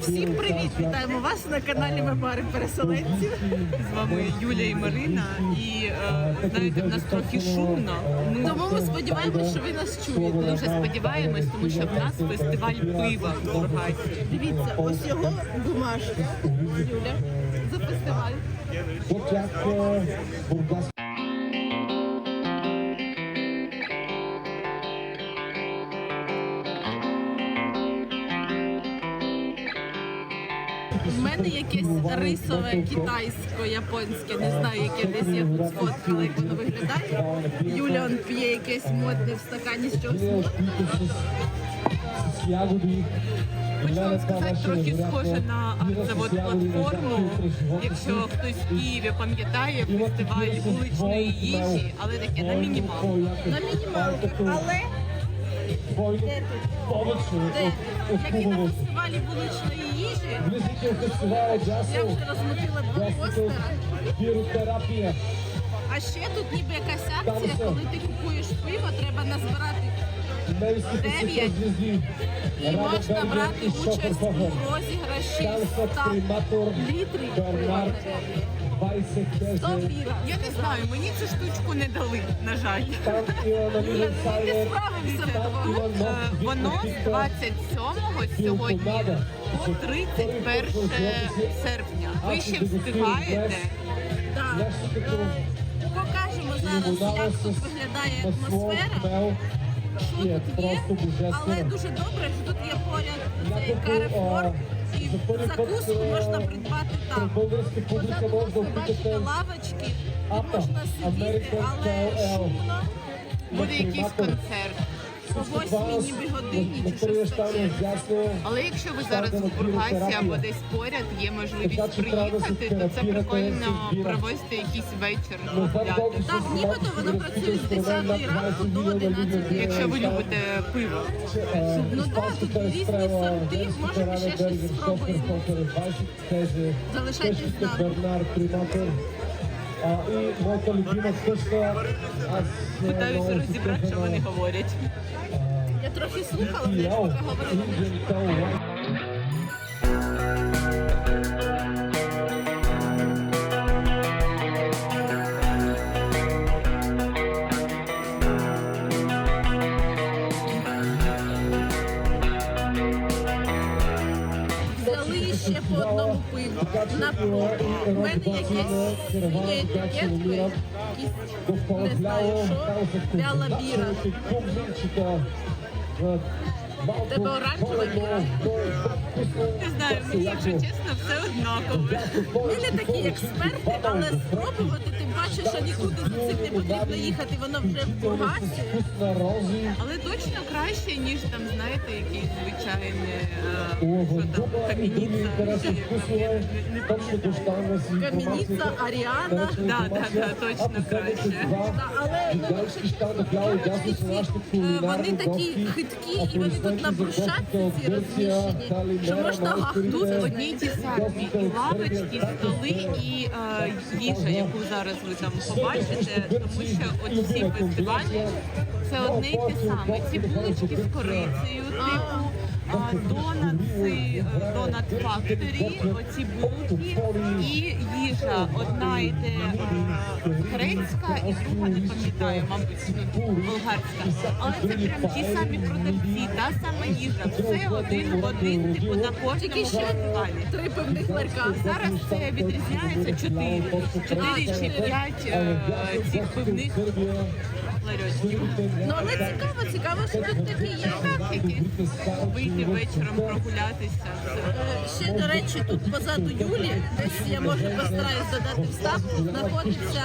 Всім привіт! Вітаємо вас на каналі Мемари переселенців. З вами Юля і Марина, і е, знаєте, в нас трохи шумно. Ми Тому ми сподіваємося, що ви нас чуєте. дуже сподіваємось, тому що в нас фестиваль пива в Бургасі. Дивіться, ось його бумажка. Юля за фестиваль. У мене якесь рисове китайсько-японське, не знаю, яке десь я тут сфоткала, як воно виглядає. Юля он п'є якесь модне в стакані з чогось модного. Хочу вам сказати, трохи схоже на автозавод платформу. Якщо хтось в Києві пам'ятає фестиваль вуличної їжі, але таке на мінімал. На мінімалку, але де тут? Де? Як і на фестивалі вуличної їжі, Близько джазу. я вже розмутила два постера. А ще тут ніби якась акція, коли ти купуєш пиво, треба назбирати 9 і можна брати участь у розіграші 100 літрів пива. Байсек 100 піва. Я не знаю, мені цю штучку не дали, на жаль. Ти справився Е, Мов. Воно з 27-го сьогодні по 31 серпня. Ви ще встигаєте. Так. Е, Покажемо зараз, як тут виглядає атмосфера, що тут є, але дуже добре, що тут є поряд цей карефор, і закуску можна придбати там. Позаду можна ви бачите лавочки, тут можна сидіти, але шумно. Буде якийсь концерт. Восьмій ніби годині чи щось таке. Але якщо ви зараз у Бургасі або десь поряд є можливість приїхати, то це прикольно провести якийсь вечір гуляти. Так, нібито воно працює з 10 ранку до 11 Якщо ви любите пиво. Ну так, тут різні сорти, може ще щось спробуємо. Залишайтесь з нами. І моя любима книжка. е, Питаюся розібрати, що вони говорять. Я трохи слухала, але я говорила. На полі. У мене якесь синя етикетки, якісь, не знаю що, вяла біра. Тебе оранжева біра? Не знаю, мені, якщо чесно, все однаково. Ми не такі експерти, але спробувати, тим паче, що нікуди за цим не потрібно їхати, воно вже в Бургасі. Але точно краще, ніж там, знаєте, якийсь звичайний е, камініця. чи як там, я не- не пам'ятаю. Кам'яниця, Аріана. Да, да, да, точно краще. Але ну, е, вони такі хиткі і вони тут на брусчатці ці розміщені, що можна гахту в одній й ті самі і лавочки, і столи, і е, їжа, яку зараз ви там побачите, тому що от всі фестивалі це одне й те саме. Ці булочки з корицею, типу донатси, е, донат факторі, оці булки і їжа. Одна йде е, грецька і друга не пам'ятаю, мабуть, болгарська. Але це прям ті самі продавці, та сама їжа. Все один в один, типу на кожному ще фестивалі. три пивних ларька. Зараз це відрізняється чотири. Чотири чи п'ять е, цих пивних ларьочків. Ну але цікаво, цікаво, що тут такі є. Такі вийти вечором прогулятися. Е, Ще, до речі, тут позаду Юлі, десь я може постараюсь додати вставку, знаходиться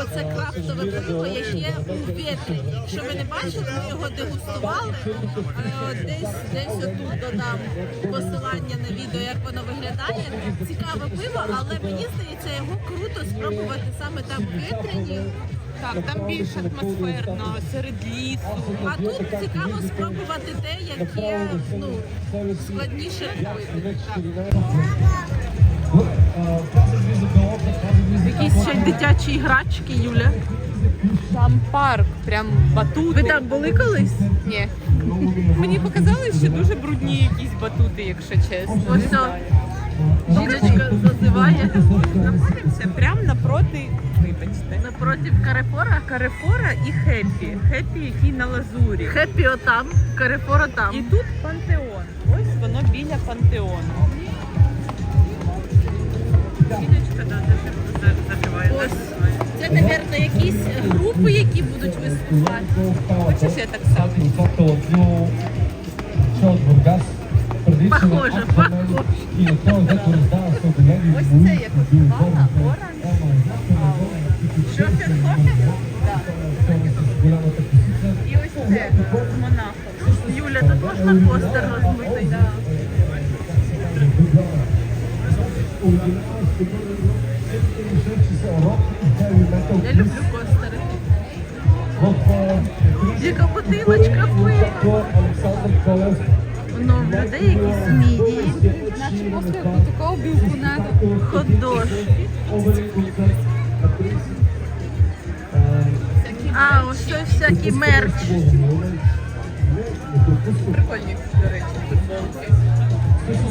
оце крафтове пиво, яке у Ветрені. Якщо ви не бачили, ми його дегустували. Е, Десь десь отут додам посилання на відео, як воно виглядає. Цікаве пиво, але мені здається, його круто спробувати саме там в Ветрені. Так, там більш атмосферно, серед лісу. А тут цікаво спробувати те, яке ну, складніше робити. Якісь ще дитячі грачки, Юля. Там парк, прям батути. Ви там були колись? Ні. Мені показалось, що дуже брудні якісь батути, якщо чесно. Ось. Жіночка зазиває Знаходимося прямо напроти, вибачте, напроти Карефора. Карефора і Хеппі. Хеппі, який на лазурі. Хеппі отам, Карефора там. І тут пантеон. Ось воно біля пантеону. Жіночка да, Ось. Це, мабуть, якісь групи, які будуть виступати. Хочеш, я так само? Похоже, похоже. Ось це як Бог, Оранж. І ось це з монахом. Юля, тут можна постер розмитий. Да. Я люблю постери. Яка бутилочка пива. Олександр Ну, в людей якісь мідії, Значи после такого билку надо. хот-дож. А, ось всякий мерч. Прикольні, до речі, футболки.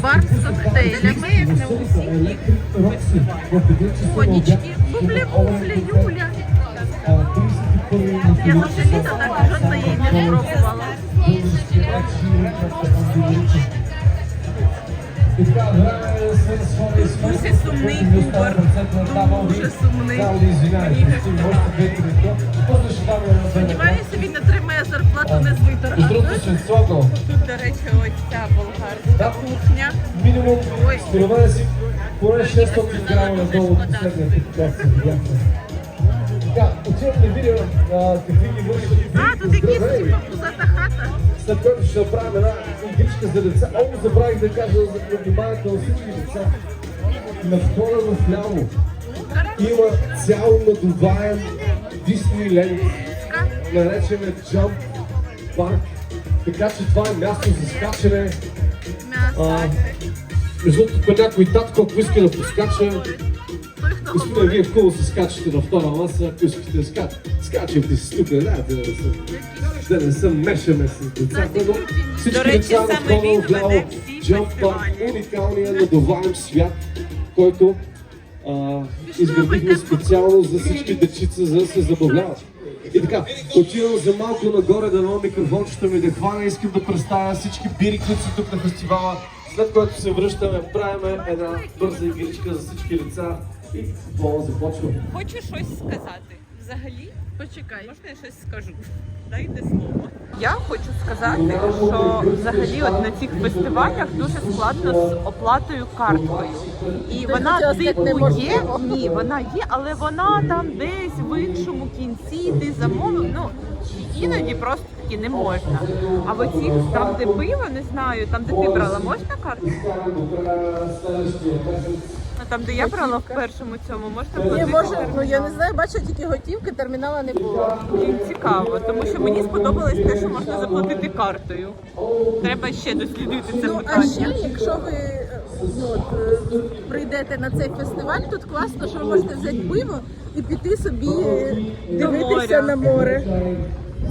Бар з коктейлями, як на усіх конічки, бублі-бублі, Юля. Я за все літо так жодної не спробувала. Дуже сумний гумор. Дуже сумний. Виторгу. Тут, до речі, ось ця болгарська кухня. Минимум Ой. струва си поне 600 грама надолу последния път, Така, отивам да видя какви ги вършат. А, тут якісь типу пузата хата. След което ще направим една игричка за деца. О, забравих да кажа за вниманието на всички деца. На входа в ляво има цял надуваем Диснейленд, наречен е Jump Park. Така че това е място за скачане. А, между другото, някой татко, ако иска да поскача, хто Господа, вие хубаво се скачате на втора маса, ако искате да скачате. Скачайте си тук, да, да, не се, да не се мешаме с децата, но всички деца на всі Jump Park, фестивалі. уникалния надуваем свят, който а, изградихме специално за всички дечица, за да се забавляват. И така, отивам за малко нагоре да дадам микрофончето ми да хвана. Искам да представя всички бири, които са тук на фестивала. След което се връщаме, правим една бърза игричка за всички деца і футбола започва. Хочу щось сказати. Взагалі, Почекай. можна я щось скажу? Дайте слово. Я хочу сказати, що взагалі от на цих фестивалях дуже складно з оплатою карткою. І вона типу є, ні, вона є, але вона там десь в іншому кінці ти замовив. Ну іноді просто таки не можна. А в оцих там, де пиво, не знаю, там де ти брала, можна карту? Там, де я брала в першому цьому, можна Ні, платити може, ну я не знаю, бачу тільки готівки, термінала не було. Їм цікаво, тому що мені сподобалось те, що можна заплатити картою. Треба ще дослідити це Ну, а питання. ще, якщо ви е, ну, от, е, прийдете на цей фестиваль, тут класно, що ви можете взяти пиво і піти собі е, дивитися моря. на море.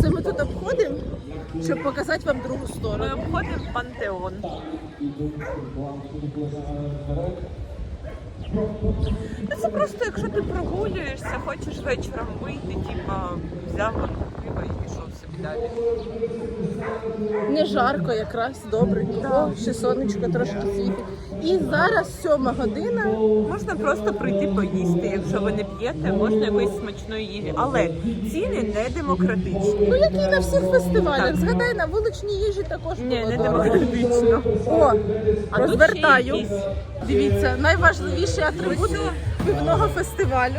Це ми тут обходимо, щоб показати вам другу сторону. Ми обходимо пантеон. Це просто, якщо ти прогулюєшся, хочеш вечором вийти, типа взяв пиво і пішов собі далі. Не жарко якраз, добре. О, ще сонечко трошки світить. І зараз сьома година. Можна просто прийти поїсти, якщо ви не п'єте, можна якоїсь смачної їжі. Але ціни не демократичні. Ну, як і на всіх фестивалях. Так. Згадай, на вуличній їжі також Ні, було не дорого. демократично. О, А тут розвертаю. якісь. Дивіться, найважливіший атрибут пивного фестивалю.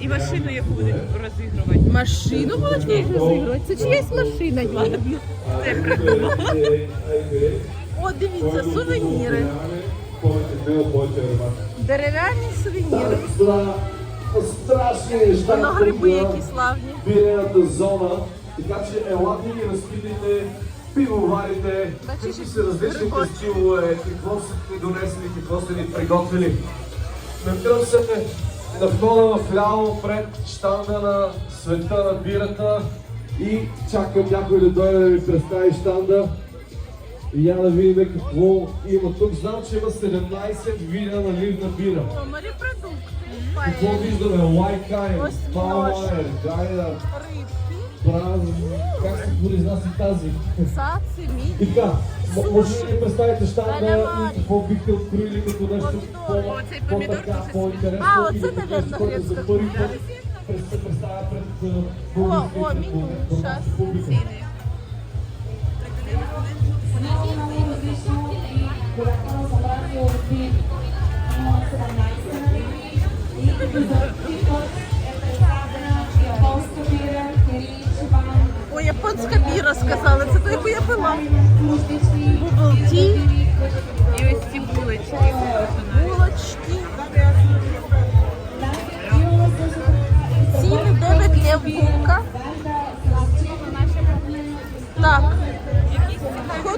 І машину, яку будуть розігрувати. Машину будуть розігрувати? Це чиясь машина є. Це придумала. О, дивіться, сувеніри. Дерев'яні сувеніри. Страшни неща. Воно гриби тук на які славні. Бирената зона. Така че елате и разпитайте пивоварите, Значи какви ще са различните стилове, какво са ни донесли, какво са ни приготвили. Намирам се на входа в ляво пред щанда на света на бирата. И чакам някой да дойде да ми представи штанда. И я да видим какво има тук. Знам, че има 17 вида наливна бира. О, морепродукти, Бауер, Гайда, рибки, Браз. Как се произнася тази? цаци, И мідії. така, може ли да представите щанда и какво бихте открили като нещо по-така, по-интересно? А, оце, и да покажете, наверно, който за грецка първи кухня. път пред- се представя пред публика и о, японська біра сказали, це той, яку я пила. Tea, І ось ці булочки. булочки. Ціни 9 лев булка.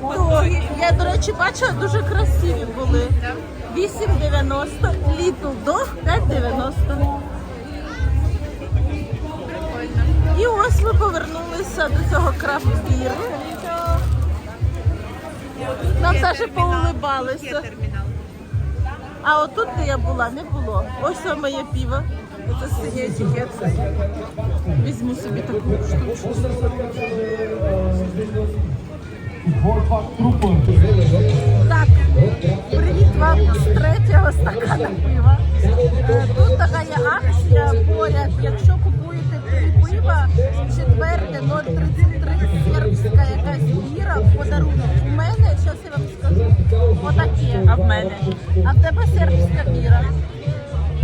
Хот-доги. Я, до речі, бачила, дуже красиві були. 8,90, Little Dog 5,90. І ось ми повернулися до цього крафт-біру. Нам навіть поулибалися. А отут, де я була, не було. Ось це моє пиво. Це синя етикетка. Візьму собі таку штучку. Так, привіт вам з третього стакана пива. Е, Тут така є акція поряд. Якщо купуєте три пива, четверте 0,33 сербська якась біра в подарунок. У мене, зараз я вам скажу, отаке. А в мене? А в тебе сербська біра.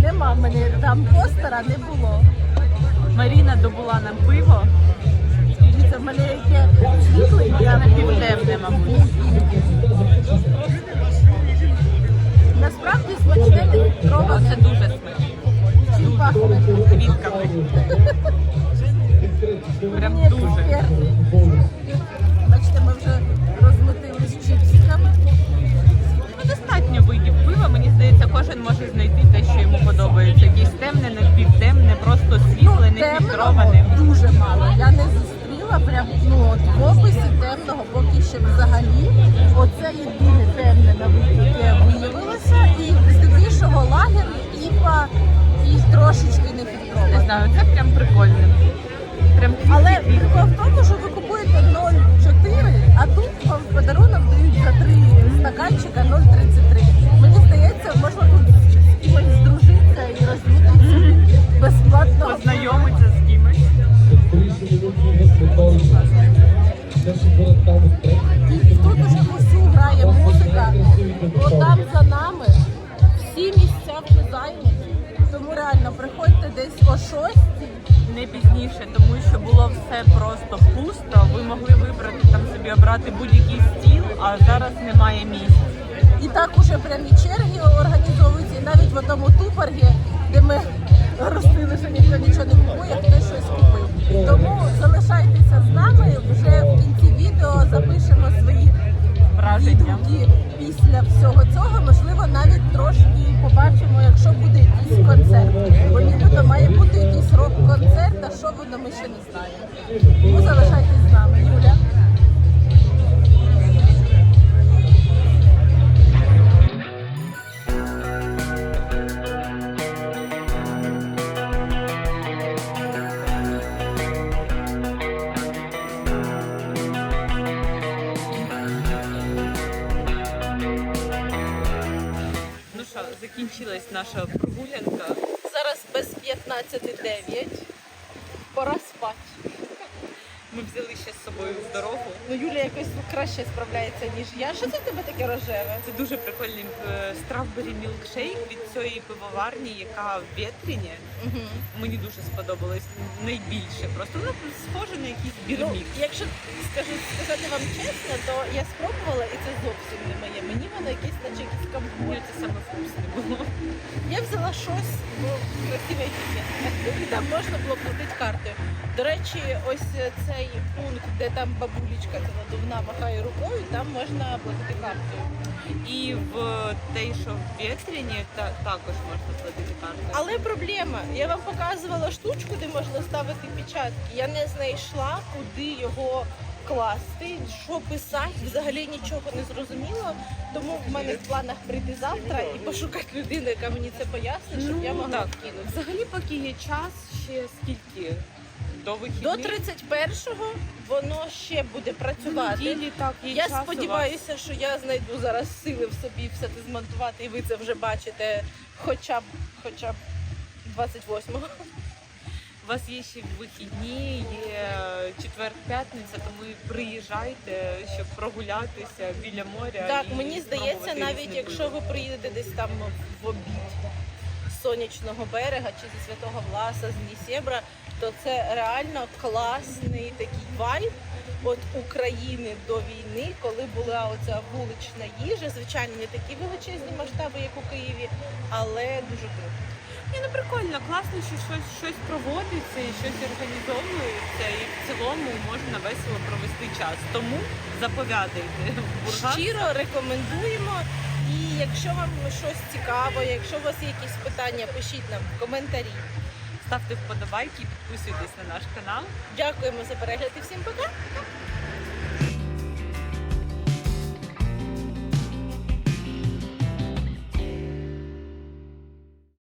Нема в мене там постера не було. Маріна добула нам пиво. В мене яке світле, я Напівтемне, мабуть. Насправді смачне не фільтроване. Це дуже смачно. Чим пахне? Квітками. Прям дуже. Бачите, ми вже розмутили з чіпсиками. Ну, достатньо видів пива. Мені здається, кожен може знайти те, що йому подобається. Якесь темне, напівтемне, просто світле, не Темного фільтроване. дуже мало. Я не зустріла прям ну от в описі темного поки що взагалі. Оце єдине темне на яке виявилося. І здебільшого лагер, іпа і трошечки не Не знаю, це прям прикольно. Прям Але прикол в тому, що ви купуєте 0,4, а тут вам подарунок дають за три стаканчика так уже прямі черги організовуються, і навіть в тому тупоргі, де ми ростили, що ніхто нічого не купує, хтось щось купив. Тому залишайтеся з нами. Вже в кінці відео запишемо свої відгуки після всього цього. Можливо, навіть трошки побачимо, якщо буде якийсь концерт. Бо нібито має бути якийсь рок-концерт, а що воно ми ще не знаємо. Тому залишайтесь закінчилась наша прогулянка. Зараз без 15.09. Пора спати. Ми взяли ще з собою в дорогу. Ну, Юля якось краще справляється, ніж я. Що це в тебе таке рожеве? Це дуже прикольний стравбері мілкшейк від цієї пивоварні, яка в Вєтріні. Угу. Мені дуже сподобалось найбільше. Просто воно схоже на якийсь Ну, якщо скажу сказати вам чесно, то я спробувала і це зовсім не моє. Мені воно якесь, наче якийсь Мені це саме вкусне було. Я взяла щось, бо красиве етикетка. І там можна було платити картою. До речі, ось цей пункт, де там бабулечка ця надувна махає рукою, там можна платити карткою. І в той, що в Вєтріні, та, також можна платити картою. Але проблема, я вам показувала штучку, де можна ставити печатки. Я не знайшла, куди його класти, що писати, взагалі нічого не зрозуміло. Тому в мене в планах прийти завтра і пошукати людину, яка мені це пояснить, щоб я могла так. вкинути. Взагалі, поки є час, ще скільки? До вихідних? До 31-го воно ще буде працювати. неділі, так, є Я час сподіваюся, що я знайду зараз сили в собі все це змонтувати, і ви це вже бачите хоча б хоча б 28-го. У вас є ще вихідні, є четвер-п'ятниця, тому приїжджайте, щоб прогулятися біля моря. Так, і мені здається, навіть якщо ви приїдете десь там в обід з сонячного берега чи зі Святого Власа, з Нісєбра, то це реально класний такий вайб от України до війни, коли була оця вулична їжа. Звичайно, не такі величезні масштаби, як у Києві, але дуже круто. Ні, ну прикольно, класно, що щось, щось проводиться і щось організовується, і в цілому можна весело провести час. Тому заповядайте Бургас. Щиро рекомендуємо. І якщо вам щось цікаво, якщо у вас є якісь питання, пишіть нам в коментарі ставте вподобайки, підписуйтесь на наш канал. Дякуємо за перегляд і всім пока!